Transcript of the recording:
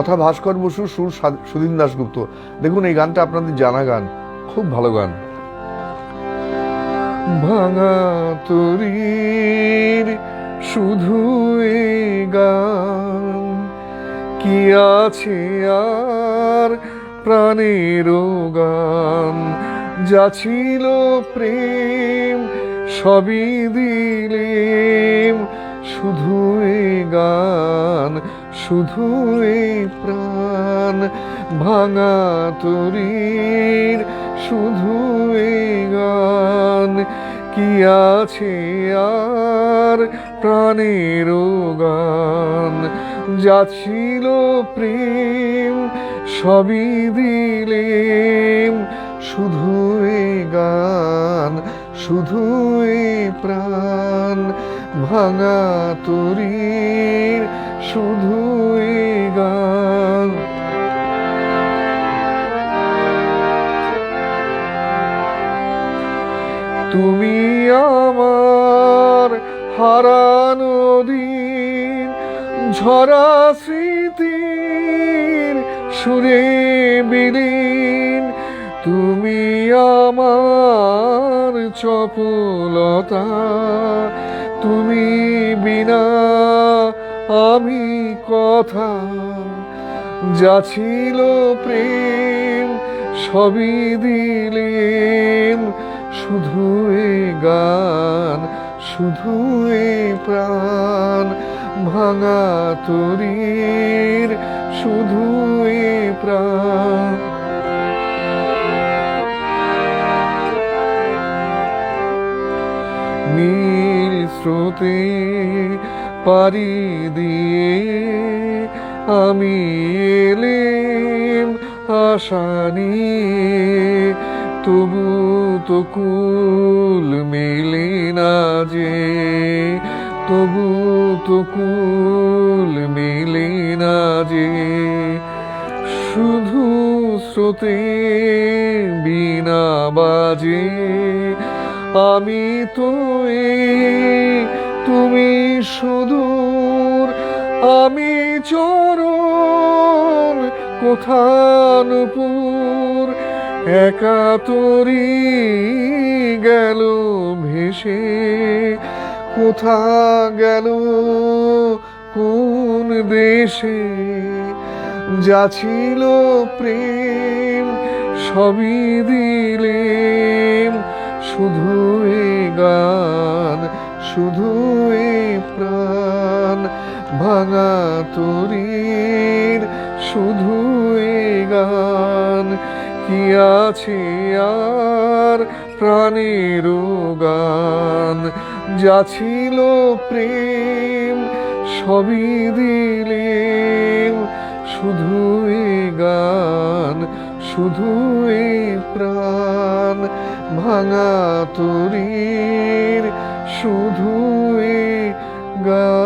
কথা ভাস্কর বসু সুর সা- সুধীন দাশগুপ্ত। দেখুন, এই গানটা আপনাদের জানা গান। খুব ভালো গান। ভাঙা তরির, শুধু গান। কি আছে আর প্রাণের গান? যা ছিল প্রেম, সবই দিলেম। শুধু গান। শুধু এই প্রাণ ভাঙা তরির, শুধু এই গান। কি আছে আর প্রাণের গান? যা ছিল প্রেম, সবই দিলেম। শুধু এই গান, শুধু এই প্রাণ ভাঙা তরির, শুধু তুমি আমার হারানো দিন, ঝরা স্মৃতির সুরে বিলীন। তুমি আমার চপলতা, তুমি বিনা আমি কথা। যা ছিল প্রেম, সবই দিলেম শুধু এ গান শুধু এ প্রাণ, ভাঙা তরির শুধু প্রাণ। নীল স্রোতে পারি দিয়ে আমি এলেম আশা নিয়ে, তবু কুল মেলে না যে, তবু তো কুল মেলে না যে। শুধু স্রোতে বিনা বাজে, আমি তো তুমি সুদূর, আমি চরণ কোথানপুর। একা তরি গেল ভেসে কোথা গেল কোন দেশে? যা ছিল প্রেম, সবই দিলেম, শুধু গান, শুধু প্রাণ, ভাঙা তরির, শুধু গান। কি আছে আর প্রাণের গান যা ছিল প্রেম, সবই দিলেম শুধু এ গান, শুধুই প্রাণ। ভাঙা তরির শুধু এ গান।